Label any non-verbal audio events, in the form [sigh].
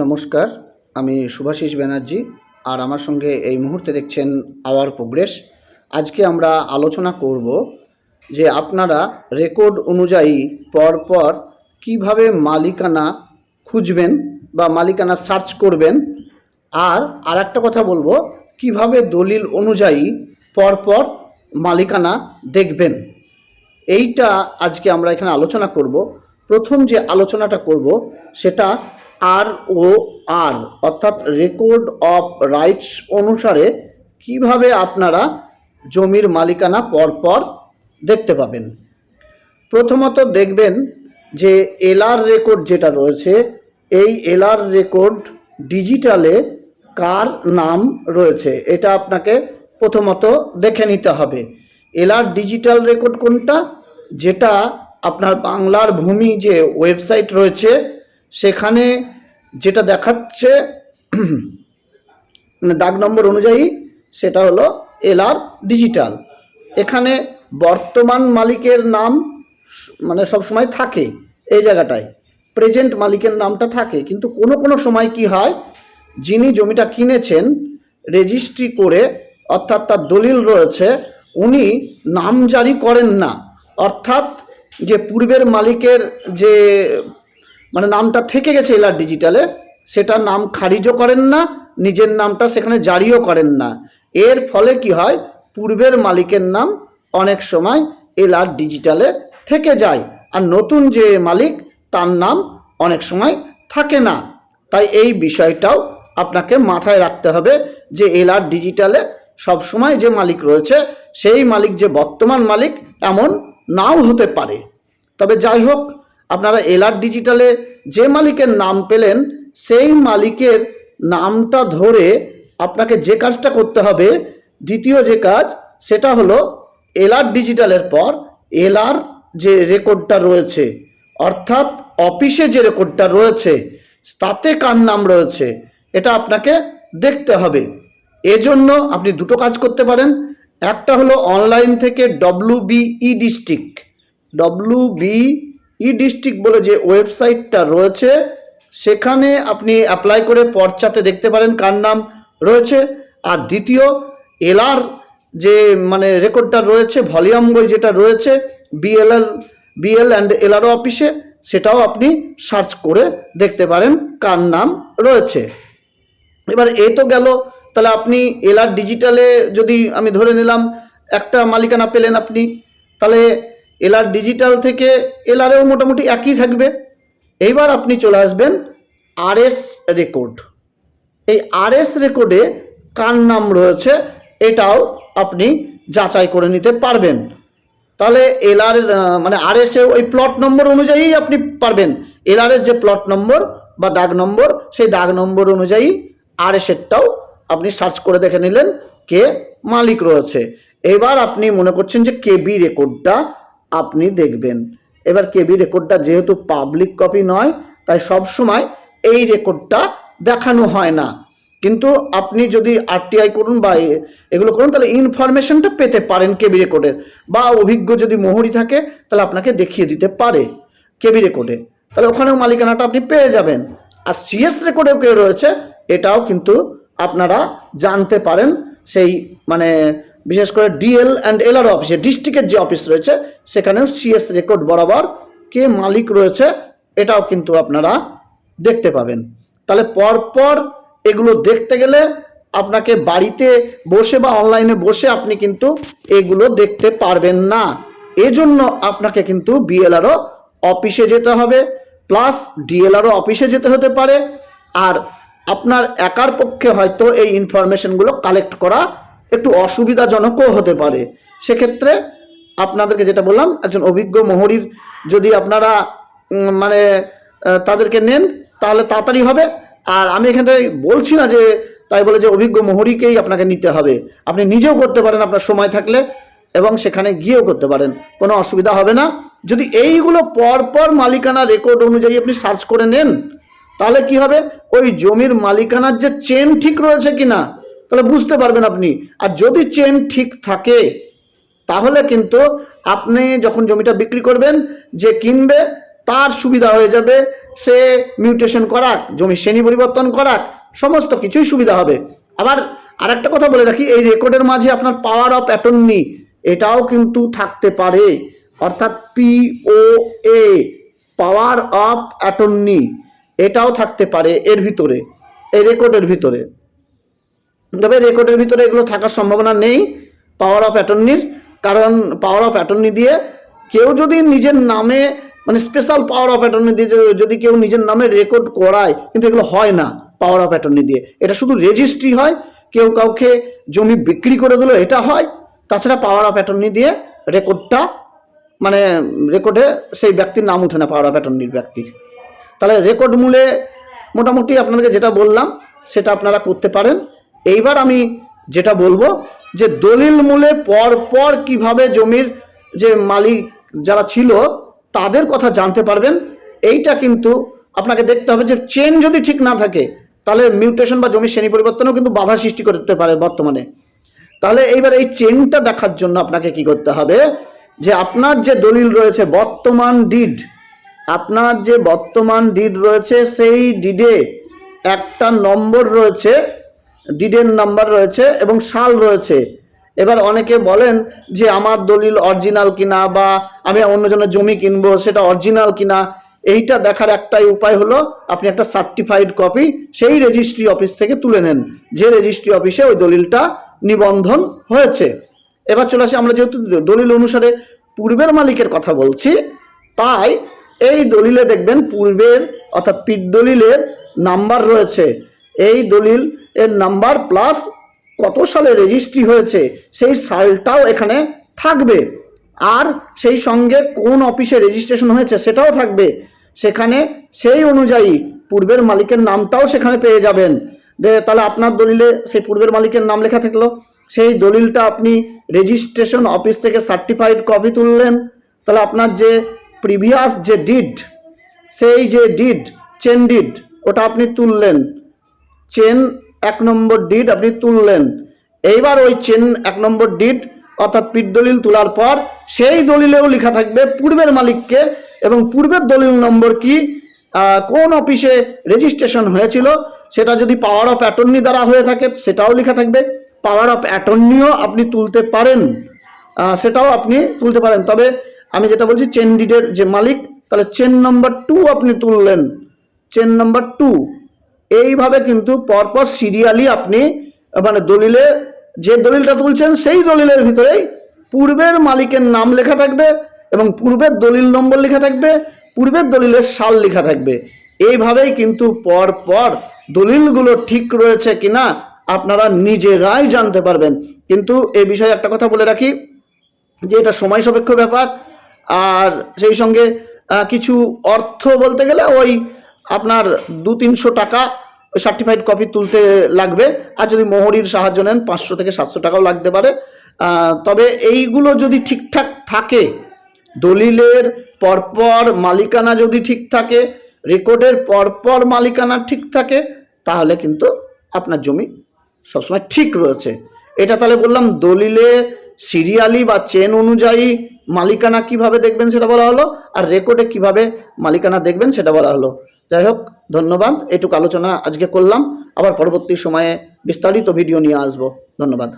নমস্কার, আমি শুভাশিস ব্যানার্জি আর আমার সঙ্গে এই মুহূর্তে দেখছেন আওয়ার প্রোগ্রেস। আজকে আমরা আলোচনা করব যে আপনারা রেকর্ড অনুযায়ী পরপর কীভাবে মালিকানা খুঁজবেন বা মালিকানা সার্চ করবেন। আর আর একটা কথা বলব, কীভাবে দলিল অনুযায়ী পরপর মালিকানা দেখবেন। এইটা আজকে আমরা এখানে আলোচনা করব। প্রথম যে আলোচনাটা করব, সেটা আর ও আর অর্থাৎ রেকর্ড অফ রাইটস অনুসারে কীভাবে আপনারা জমির মালিকানা পরপর দেখতে পাবেন। প্রথমত দেখবেন যে এলআর রেকর্ড যেটা রয়েছে, এই এলআর রেকর্ড ডিজিটালে কার নাম রয়েছে, এটা আপনাকে প্রথমত দেখে নিতে হবে। এলআর ডিজিটাল রেকর্ড কোনটা? যেটা আপনার বাংলার ভূমি যে ওয়েবসাইট রয়েছে সেখানে যেটা দেখাচ্ছে [clears throat] মানে দাগ নম্বর অনুযায়ী, সেটা হলো এলআর ডিজিটাল। এখানে বর্তমান মালিকের নাম মানে সব সময় থাকে এই জায়গাটায়। প্রেজেন্ট মালিকের নামটা থাকে, কিন্তু কোনো কোনো সময় কি হয়, যিনি জমিটা কিনেছেন, রেজিস্ট্রি করে, অর্থাৎ তার দলিল রয়েছে, উনি নাম জারি করেন না। অর্থাৎ যে পূর্বের মালিকের যে মানে নামটা থেকে গেছে এলআর ডিজিটালে সেটা নাম খারিজও করেন না, নিজের নামটা সেখানে জারিও করেন না। এর ফলে কি হয়? পূর্বের মালিকের নাম অনেক সময় এলআর ডিজিটালে থেকে যায়। আর নতুন যে মালিক, তার নাম অনেক সময় থাকে না। তাই এই বিষয়টাও আপনাকে মাথায় রাখতে হবে যে এলআর ডিজিটালে সব সময় যে মালিক রয়েছে, সেই মালিক যে বর্তমান মালিক, এমন নাও হতে পারে। তবে যাই হোক আপনারা এলআর ডিজিটালে যে মালিকের নাম পেলেন, সেই মালিকের নামটা ধরে আপনাকে যে কাজটা করতে হবে, দ্বিতীয় যে কাজ সেটা হলো এলআর ডিজিটালের পর এলআর যে রেকর্ডটা রয়েছে, অর্থাৎ অফিসে যে রেকর্ডটা রয়েছে, তাতে কার নাম রয়েছে, এটা আপনাকে দেখতে হবে। এজন্য আপনি দুটো কাজ করতে পারেন। একটা হলো অনলাইন থেকে W B E district W E district বলে যে ওয়েবসাইটটা রয়েছে, সেখানে আপনি অ্যাপ্লাই করে পর্চাতে দেখতে পারেন কার নাম রয়েছে। আর দ্বিতীয়, এলআর যে মানে রেকর্ডটা রয়েছে, ভলিউম বই যেটা রয়েছে, বিএলএল, বিএল অ্যান্ড এলআরও অফিসে, সেটাও আপনি সার্চ করে দেখতে পারেন কার নাম রয়েছে। এবার এ তো গেল, তাহলে আপনি এলআর ডিজিটালে যদি আমি ধরে নিলাম, একটা মালিকানা পেলেন আপনি, তাহলে এলআর ডিজিটাল থেকে এলআরেও মোটামুটি একই থাকবে। এইবার আপনি চলে আসবেন আরএস রেকর্ড এই আরএস রেকর্ডে কার নাম রয়েছে এটাও আপনি যাচাই করে নিতে পারবেন। তাহলে এলআর মানে আরএসে ওই প্লট নম্বর অনুযায়ী আপনি পারবেন। এলআরের যে প্লট নম্বর বা দাগ নম্বর সেই দাগ নম্বর অনুযায়ী আরএসেরটাও আপনি সার্চ করে দেখে নিলেন কে মালিক রয়েছে। এবার আপনি মনে করছেন যে কেবি রেকর্ডটা আপনি দেখবেন। এবার কেবি রেকর্ডটা যেহেতু পাবলিক কপি নয়, তাই সব সময় এই রেকর্ডটা দেখানো হয় না। কিন্তু আপনি যদি আরটিআই করুন বা এগুলো করুন, তাহলে ইনফরমেশনটা পেতে পারেন কেবি রেকর্ডের। বা অভিজ্ঞ যদি মোহরি থাকে, তাহলে আপনাকে দেখিয়ে দিতে পারে কেবি রেকর্ডে। তাহলে ওখানেও মালিকানাটা আপনি পেয়ে যাবেন। আর সিএস রেকর্ডেও কেউ রয়েছে, এটাও কিন্তু আপনারা জানতে পারেন। সেই মানে বিশেষ করে ডিএল অ্যান্ড এলআর অফিসে ডিস্ট্রিক্টের যে অফিস রয়েছে, সেখানেও সিএস রেকর্ড বরাবর কে মালিক রয়েছে, এটাও কিন্তু আপনারা দেখতে পাবেন। তাহলে পরপর এগুলো দেখতে গেলে আপনাকে বাড়িতে বসে বা অনলাইনে বসে আপনি কিন্তু এগুলো দেখতে পারবেন না। এজন্য আপনাকে কিন্তু বিএলআরও অফিসে যেতে হবে প্লাস ডিএলআরও অফিসে যেতে হতে পারে, আর আপনার একার পক্ষে হয়তো এই ইনফরমেশনগুলো কালেক্ট করা একটু অসুবিধাজনকও হতে পারে। সেক্ষেত্রে আপনাদেরকে যেটা বললাম, একজন অভিজ্ঞ মোহরির যদি আপনারা মানে তাদেরকে নেন, তাহলে তাড়াতাড়ি হবে। আর আমি এখানে বলছি না যে, তাই বলে যে অভিজ্ঞ মোহরিকেই আপনাকে নিতে হবে। আপনি নিজেও করতে পারেন আপনার সময় থাকলে এবং সেখানে গিয়েও করতে পারেন। কোনো অসুবিধা হবে না। যদি এইগুলো পরপর মালিকানা রেকর্ড অনুযায়ী আপনি সার্চ করে নেন, তাহলে কি হবে? ওই জমির মালিকানার যে চেন ঠিক রয়েছে কিনা তাহলে বুঝতে পারবেন আপনি। আর যদি চেন ঠিক থাকে, তাহলে কিন্তু আপনি যখন জমিটা বিক্রি করবেন, যে কিনবে, তার সুবিধা হয়ে যাবে। সে মিউটেশন করাক, জমি শ্রেণি পরিবর্তন করাক, সমস্ত কিছুই সুবিধা হবে। আবার আরেকটা কথা বলে রাখি, এই রেকর্ডের মাঝে আপনার পাওয়ার অফ অ্যাটর্নি এটাও কিন্তু থাকতে পারে। অর্থাৎ পিও এ পাওয়ার অফ অ্যাটর্নি এটাও থাকতে পারে এর ভিতরে, এই রেকর্ডের ভিতরে। তবে রেকর্ডের ভিতরে এগুলো থাকার সম্ভাবনা নেই পাওয়ার অফ অ্যাটর্নির কারণ পাওয়ার অফ অ্যাটর্নি দিয়ে কেউ যদি নিজের নামে মানে স্পেশাল পাওয়ার অফ অ্যাটর্নি দিয়ে যদি- কেউ নিজের নামে রেকর্ড করায়, কিন্তু এগুলো হয় না পাওয়ার অফ অ্যাটর্নি দিয়ে। এটা শুধু রেজিস্ট্রি হয়, কেউ কাউকে জমি বিক্রি করে দিল এটা হয়, তাছাড়া পাওয়ার অফ অ্যাটর্নি দিয়ে রেকর্ডটা মানে রেকর্ডে সেই ব্যক্তির নাম উঠে না পাওয়ার অফ অ্যাটর্নির ব্যক্তির। তাহলে রেকর্ড মূলে মোটামুটি আপনাদেরকে যেটা বললাম, সেটা আপনারা করতে পারেন। এইবার আমি যেটা বলব যে দলিল মূলে পর পর কীভাবে জমির যে মালিক যারা ছিল, তাদের কথা জানতে পারবেন। এইটা কিন্তু আপনাকে দেখতে হবে যে চেন যদি ঠিক না থাকে, তাহলে মিউটেশন বা জমির শ্রেণি পরিবর্তনও কিন্তু বাধা সৃষ্টি করতে পারে বর্তমানে। তাহলে এইবার এই চেনটা দেখার জন্য আপনাকে কি করতে হবে যে আপনার যে দলিল রয়েছে, বর্তমান ডিড আপনার যে বর্তমান ডিড রয়েছে, সেই ডিডে একটা নম্বর রয়েছে ডিডের নাম্বার রয়েছে এবং সাল রয়েছে। এবার অনেকে বলেন যে আমার দলিল অরিজিনাল কিনা বা আমি অন্যজনের জমি কিনবো, সেটা অরিজিনাল কিনা, এইটা দেখার একটাই উপায় হলো আপনি একটা সার্টিফাইড কপি সেই রেজিস্ট্রি অফিস থেকে তুলে নেন। যে রেজিস্ট্রি অফিসে ওই দলিলটা নিবন্ধন হয়েছে। এবার চলে আসি, আমরা যেহেতু দলিল অনুসারে পূর্বের মালিকের কথা বলছি, তাই এই দলিলে দেখবেন পূর্বের অর্থাৎ পিঠ দলিলের নাম্বার রয়েছে। এই দলিল এর নাম্বার প্লাস কত সালে রেজিস্ট্রি হয়েছে, সেই সালটাও এখানে থাকবে। আর সেই সঙ্গে কোন অফিসে রেজিস্ট্রেশন হয়েছে সেটাও থাকবে। সেখানে সেই অনুযায়ী পূর্বের মালিকের নামটাও সেখানে পেয়ে যাবেন। যে তাহলে আপনার দলিলে সেই পূর্বের মালিকের নাম লেখা থাকল। সেই দলিলটা আপনি রেজিস্ট্রেশন অফিস থেকে সার্টিফাইড কপি তুললেন। তাহলে আপনার যে প্রিভিয়াস যে ডিড সেই যে ডিড চেন ডিড ওটা আপনি তুললেন। চেন এক নম্বর ডিড আপনি তুললেন। এইবার ওই চেন এক নম্বর ডিড অর্থাৎ পিঠ দলিল তোলার পর সেই দলিলেও লেখা থাকবে পূর্বের মালিককে এবং পূর্বের দলিল নম্বর কি? কোন অফিসে রেজিস্ট্রেশন হয়েছিল? সেটা যদি পাওয়ার অফ অ্যাটর্নি দ্বারা হয়ে থাকে, সেটাও লেখা থাকবে। পাওয়ার অফ অ্যাটর্নিও আপনি তুলতে পারেন। সেটাও আপনি তুলতে পারেন। তবে আমি যেটা বলছি, চেন ডিডের যে মালিক, তাহলে চেন নম্বর টু আপনি তুললেন। চেন নম্বর টু এইভাবে কিন্তু পরপর সিরিয়ালি আপনি মানে দলিলে, যে দলিলটা তুলছেন সেই দলিলের ভিতরেই পূর্বের মালিকের নাম লেখা থাকবে এবং পূর্বের দলিল নম্বর লেখা থাকবে, পূর্বের দলিলের সাল লেখা থাকবে। এইভাবেই কিন্তু পর পর দলিলগুলো ঠিক রয়েছে কিনা আপনারা নিজেরাই জানতে পারবেন। কিন্তু এ বিষয়ে একটা কথা বলে রাখি, যে এটা সময় সাপেক্ষ ব্যাপার। আর সেই সঙ্গে কিছু অর্থ বলতে গেলে ওই আপনার দু তিনশো টাকা ওই সার্টিফাইড কপি তুলতে লাগবে। আর যদি মোহরির সাহায্য নেন, পাঁচশো থেকে সাতশো টাকাও লাগতে পারে। তবে এইগুলো যদি ঠিকঠাক থাকে, দলিলের পরপর মালিকানা যদি ঠিক থাকে, রেকর্ডের পরপর মালিকানা ঠিক থাকে, তাহলে কিন্তু আপনার জমি সবসময় ঠিক রয়েছে। এটা তাহলে বললাম, দলিলে, সিরিয়ালি বা চেন অনুযায়ী মালিকানা কীভাবে দেখবেন সেটা বলা হলো, আর রেকর্ডে কীভাবে মালিকানা দেখবেন সেটা বলা হলো। যাই হোক ধন্যবাদ। এটুকু আলোচনা আজকে করলাম। আবার পরবর্তী সময়ে বিস্তারিত ভিডিও নিয়ে আসব। ধন্যবাদ।